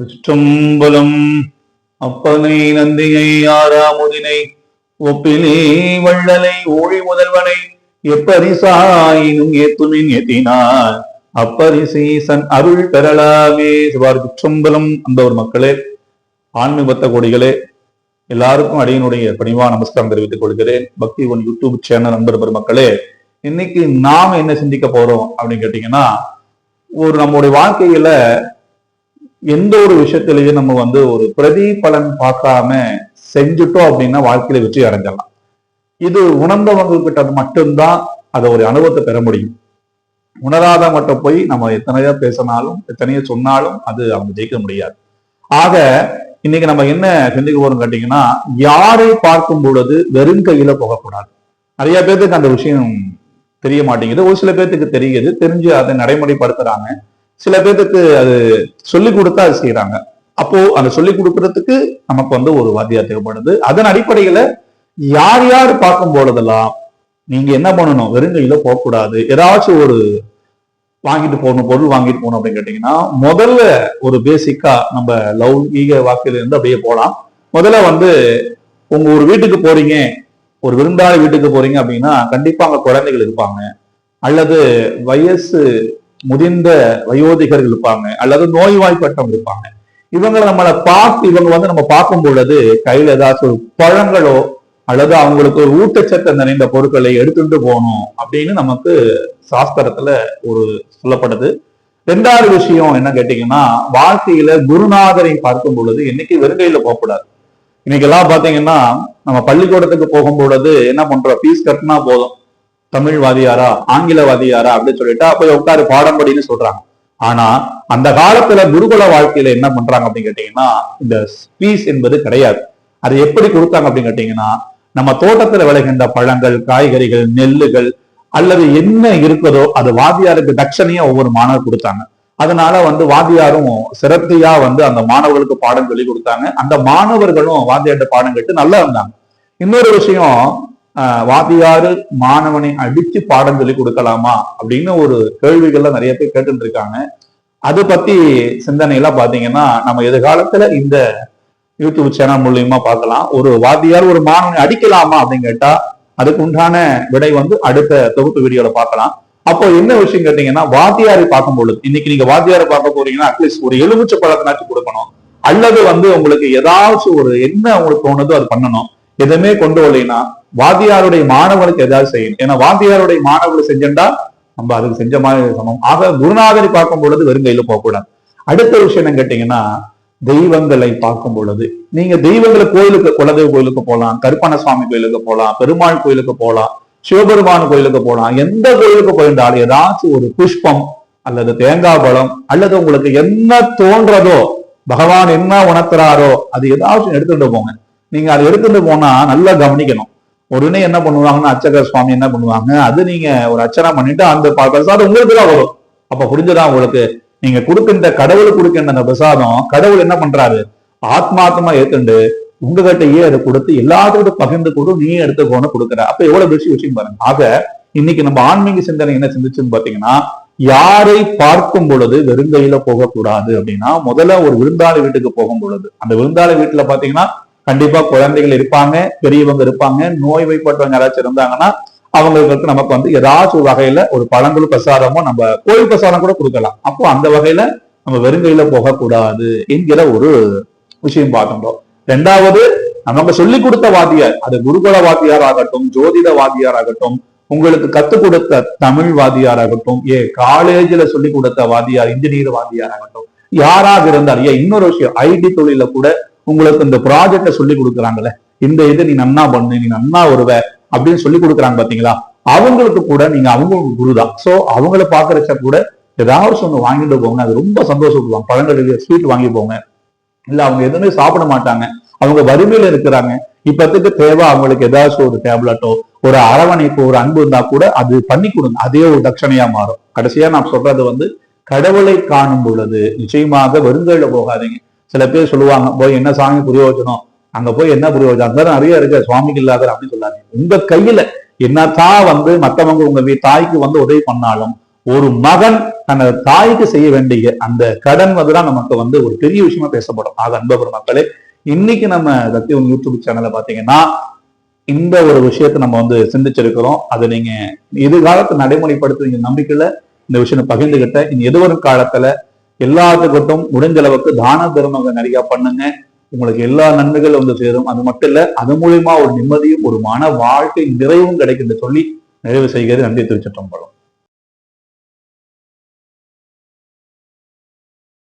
திருச்சம்பலம் அப்பனை நந்தியை ஆறாமுதினை ஒப்பிலே வள்ளலை ஊழி முதல்வனை எப்பரிசாயினும் ஏத்துமின் ஏத்தினார். அப்பரிசீசன் அருள் பெறலாமே. சிவார் திருச்சம்பலம் அந்த ஒரு மக்களே ஆன்மீக பக்த கொடிகளே எல்லாருக்கும் அடியினுடைய பணிவா நமஸ்காரம் தெரிவித்துக் கொள்கிறேன். பக்தி ஒன் யூடியூப் சேனல் நண்பர் பெருமக்களே இன்னைக்கு நாம என்ன சிந்திக்க போறோம் அப்படின்னு கேட்டீங்கன்னா ஒரு நம்மளுடைய வாழ்க்கையில எந்த ஒரு விஷயத்திலையும் நம்ம வந்து ஒரு பிரதிபலன் பார்க்காம செஞ்சுட்டோம் அப்படின்னா வாழ்க்கையில வெற்றி அடைஞ்சிடலாம். இது உணர்ந்தவங்க கிட்ட மட்டும்தான் அதை ஒரு அனுபவத்தை பெற முடியும். உணராத மட்டும் போய் நம்ம எத்தனையோ பேசினாலும் எத்தனையோ சொன்னாலும் அது அவங்க ஜெயிக்க முடியாது. ஆக இன்னைக்கு நம்ம என்ன சிந்திக்க போறோம் கேட்டீங்கன்னா யாரை பார்க்கும் பொழுது வெறும் கையில போகக்கூடாது. நிறைய பேர்த்துக்கு அந்த விஷயம் தெரிய மாட்டேங்குது. ஒரு சில பேர்த்துக்கு தெரியுது. தெரிஞ்சு அதை நடைமுறைப்படுத்துறாங்க. சில பேர்த்துக்கு அது சொல்லி கொடுத்தா அது செய்யறாங்க அப்போ அந்த சொல்லி கொடுக்கறதுக்கு நமக்கு வந்து ஒரு வாத்தியார் தேவைப்படுது. அதன் அடிப்படையில யார் யார் பார்க்கும் பொழுதெல்லாம் நீங்க என்ன பண்ணணும்? வெறுங்கையில போகக்கூடாது. ஏதாச்சும் ஒரு வாங்கிட்டு போகணும் பொருள் வாங்கிட்டு போகணும் அப்படின்னு கேட்டீங்கன்னா முதல்ல ஒரு பேசிக்கா நம்ம லௌகீக வாக்கில இருந்து அப்படியே போகலாம் முதல்ல வந்து உங்க ஒரு வீட்டுக்கு போறீங்க ஒரு விருந்தாளி வீட்டுக்கு போறீங்க அப்படின்னா கண்டிப்பா அங்க குழந்தைகள் இருப்பாங்க. அல்லது வயசு முதிர்ந்த வயோதிகர்கள் இருப்பாங்க அல்லது நோய்வாய்ப்பட்டவங்க இருப்பாங்க. இவங்களை நம்மளை பார்த்து இவங்க வந்து நம்ம பார்க்கும் பொழுது கையில ஏதாச்சும் ஒரு பழங்களோ அல்லது அவங்களுக்கு ஒரு ஊட்டச்சத்து நிறைந்த பொருட்களை எடுத்துட்டு போகணும் அப்படின்னு நமக்கு சாஸ்திரத்துல ஒரு சொல்லப்படுது. ரெண்டாவது விஷயம் என்ன கேட்டீங்கன்னா வாழ்க்கையில குருநாதரை பார்க்கும் பொழுது இன்னைக்கு வெறுங்கையில போகக்கூடாது. இன்னைக்கு எல்லாம் பாத்தீங்கன்னா நம்ம பள்ளிக்கூடத்துக்கு போகும் பொழுது என்ன பண்றோம்? ஃபீஸ் கட்டினா போதும். தமிழ் வாதியாரா ஆங்கில வாதியாரா அப்படின்னு சொல்லிட்டு போய் உட்காரு பாடம் படின்னு சொல்றாங்க. ஆனா அந்த காலத்துல குருகுல வாழ்க்கையில என்ன பண்றாங்க அப்படின்னு கேட்டீங்கன்னா இந்த ஸ்பீஸ் என்பது கிடையாது. அது எப்படி கொடுத்தாங்க அப்படின்னு கேட்டீங்கன்னா நம்ம தோட்டத்துல விளைகின்ற பழங்கள் காய்கறிகள் நெல்லுகள் அல்லது என்ன இருக்குதோ அது வாதியாருக்கு தட்சணையா ஒவ்வொரு மாணவர் கொடுத்தாங்க. அதனால வந்து வாத்தியாரும் சிறப்பியா வந்து அந்த மாணவர்களுக்கு பாடம் சொல்லி கொடுத்தாங்க. அந்த மாணவர்களும் வாத்தியார்ட்ட பாடம் கேட்டு நல்லா இருந்தாங்க. இன்னொரு விஷயம் வாத்தியாரு மாணவனை அடிச்சு பாடம் சொல்லி கொடுக்கலாமா அப்படின்னு ஒரு கேள்விகள்ல நிறைய பேர் கேட்டு இருக்காங்க அதை பத்தி சிந்தனையெல்லாம் பாத்தீங்கன்னா நம்ம எதிர்காலத்துல இந்த யூடியூப் சேனல் மூலியமா பார்க்கலாம். ஒரு வாத்தியார் ஒரு மாணவனை அடிக்கலாமா அப்படின்னு கேட்டா அதுக்கு உண்டான விடை வந்து அடுத்த தொகுப்பு வீடியோல பார்க்கலாம். அப்போ என்ன விஷயம் கேட்டீங்கன்னா வாத்தியாரை பார்க்கும் பொழுது இன்னைக்கு நீங்க வாத்தியாரை பார்க்க போறீங்கன்னா அட்லீஸ்ட் ஒரு எலுமிச்சை பழத்தினாச்சும் கொடுக்கணும். அல்லது வந்து உங்களுக்கு ஏதாச்சும் ஒரு என்ன உங்களுக்கு தோணுதோ அது பண்ணணும். எதுவுமே கொண்டு வரலைன்னா வாத்தியாருடைய மாணவனுக்கு ஏதாவது செய்யணும். ஏன்னா வாத்தியாருடைய மாணவர்கள் செஞ்சண்டா நம்ம அதுக்கு செஞ்ச மாதிரி சமம். ஆக குருநாதரை பார்க்கும் பொழுது வெறும் கையில போகக்கூடாது. அடுத்த விஷயம் என்ன கேட்டீங்கன்னா தெய்வங்களை பார்க்கும் பொழுது. நீங்க தெய்வங்களை கோயிலுக்கு குலதெய்வ கோயிலுக்கு போகலாம் கருப்பண சுவாமி கோயிலுக்கு போகலாம் பெருமாள் கோயிலுக்கு போகலாம் சிவபெருமான் கோயிலுக்கு போகலாம். எந்த கோயிலுக்கு போயிருந்தாலும் ஏதாச்சும் ஒரு புஷ்பம் அல்லது தேங்காய் பழம் அல்லது உங்களுக்கு என்ன தோன்றதோ பகவான் என்ன உணர்த்துறாரோ அது ஏதாச்சும் எடுத்துட்டு போங்க. நீங்க அதை எடுத்துட்டு போனா நல்லா கவனிக்கணும். உடனே என்ன பண்ணுவாங்கன்னா அர்ச்சகர் சுவாமி என்ன பண்ணுவாங்க அது நீங்க ஒரு அர்ச்சனை பண்ணிட்டு அந்த பிரசாதம் உங்களுக்கு தான் வரும். அப்ப புரிஞ்சுதா உங்களுக்கு? நீங்க கொடுக்கின்ற கடவுள் கொடுக்கின்ற அந்த பிரசாதம் கடவுள் என்ன பண்றாரு? ஆத்மாத்மா ஏத்துண்டு உங்ககிட்டயே அதை கொடுத்து எல்லாத்துக்கிட்ட பகிர்ந்து கொடு நீ எடுத்துக்கோன்னு கொடுக்குற அப்ப எவ்வளவு பெரிய விஷயம் பாருங்க. ஆக இன்னைக்கு நம்ம ஆன்மீக சிந்தனை என்ன சிந்திச்சுன்னு பாத்தீங்கன்னா யாரை பார்க்கும் பொழுது வெறுங்கையில போகக்கூடாது அப்படின்னா முதல்ல ஒரு விருந்தாளி வீட்டுக்கு போகும் பொழுது. அந்த விருந்தாளி வீட்டுல பாத்தீங்கன்னா கண்டிப்பா குழந்தைகள் இருப்பாங்க பெரியவங்க இருப்பாங்க நோய் வைப்பட்டவங்க யாராச்சும் இருந்தாங்கன்னா அவங்களுக்கு நமக்கு வந்து ஏதாச்சும் ஒரு வகையில ஒரு பழங்கள் பிரசாதமோ நம்ம கோயில் பிரசாதம் கூட கொடுக்கலாம். அப்போ அந்த வகையில நம்ம வெறுங்கையில போகக்கூடாது என்கிற ஒரு விஷயம் பார்க்கின்றோம். ரெண்டாவது நமக்கு சொல்லி கொடுத்த வாத்தியார் அது குருகுல வாத்தியார் ஆகட்டும் ஜோதிட வாத்தியார் ஆகட்டும் உங்களுக்கு கத்து கொடுத்த தமிழ் வாத்தியார் ஆகட்டும் ஏ காலேஜ்ல சொல்லி கொடுத்த வாத்தியார் இன்ஜினியர் வாத்தியார் ஆகட்டும் யாராக இருந்தாலும் ஏன் இன்னொரு விஷயம் ஐடி தொழில கூட உங்களுக்கு இந்த ப்ராஜெக்ட சொல்லி கொடுக்குறாங்கல்ல இந்த இது நீ நன்னா பண்ணு நீ நன்னா வருவ அப்படின்னு சொல்லி கொடுக்குறாங்க பாத்தீங்களா? அவங்களுக்கு கூட நீங்க அவங்க குரு தான் சோ அவங்கள பாக்குறச்ச கூட ஏதாவது ஒன்று வாங்கிட்டு போங்க அது ரொம்ப சந்தோஷப்படுவாங்க. பழங்கள் ஸ்வீட் வாங்கி போங்க. இல்ல அவங்க எதுவுமே சாப்பிட மாட்டாங்க. அவங்க வறுமையில இருக்கிறாங்க. இப்பத்துக்கு தேவை அவங்களுக்கு ஏதாச்சும் ஒரு டேப்லெட்டோ ஒரு அரவணைப்பு ஒரு அன்பு இருந்தா கூட அது பண்ணி கொடுங்க. அதே ஒரு தட்சணையா மாறும். கடைசியா நான் சொல்றது வந்து கடவுளை காணும் பொழுது நிச்சயமாக வெறுங்கையில போகாதீங்க. சில பேர் சொல்லுவாங்க போய் என்ன சாமி பிரயோஜனம் அங்க போய் என்ன பிரயோஜனம் அந்த நிறைய இருக்கு சுவாமிக்கு இல்லாத அப்படின்னு சொல்லாங்க உங்க கையில என்னதான் வந்து மற்றவங்க உங்க வீ- தாய்க்கு வந்து உதவி பண்ணாலும் ஒரு மகன் தனது தாய்க்கு செய்ய வேண்டிய அந்த கடன் வந்துதான் நமக்கு வந்து ஒரு பெரிய விஷயமா பேசப்படும். ஆக அன்பபுர மக்களே இன்னைக்கு நம்ம சத்தியம் யூடியூப் சேனல்ல பாத்தீங்கன்னா இந்த ஒரு விஷயத்தை நம்ம வந்து சிந்திச்சிருக்கிறோம். அதை நீங்க எதிர்காலத்தை நடைமுறைப்படுத்துவீங்க நம்பிக்கையில இந்த விஷயம் பகிர்ந்துகிட்ட இனி எதிர்வரும் காலத்துல எல்லாத்துக்கிட்டும் முடிஞ்ச அளவுக்கு தான தர்மங்கள் நிறைய பண்ணுங்க. உங்களுக்கு எல்லா நன்மைகளும் வந்து சேரும். அது மட்டும் இல்ல அது மூலியமா ஒரு நிம்மதியும் ஒரு மன வாழ்க்கை நிறைவும் கிடைக்கும் சொல்லி நிறைவு செய்கிறது நன்றி திருச்சிட்டம்பலம்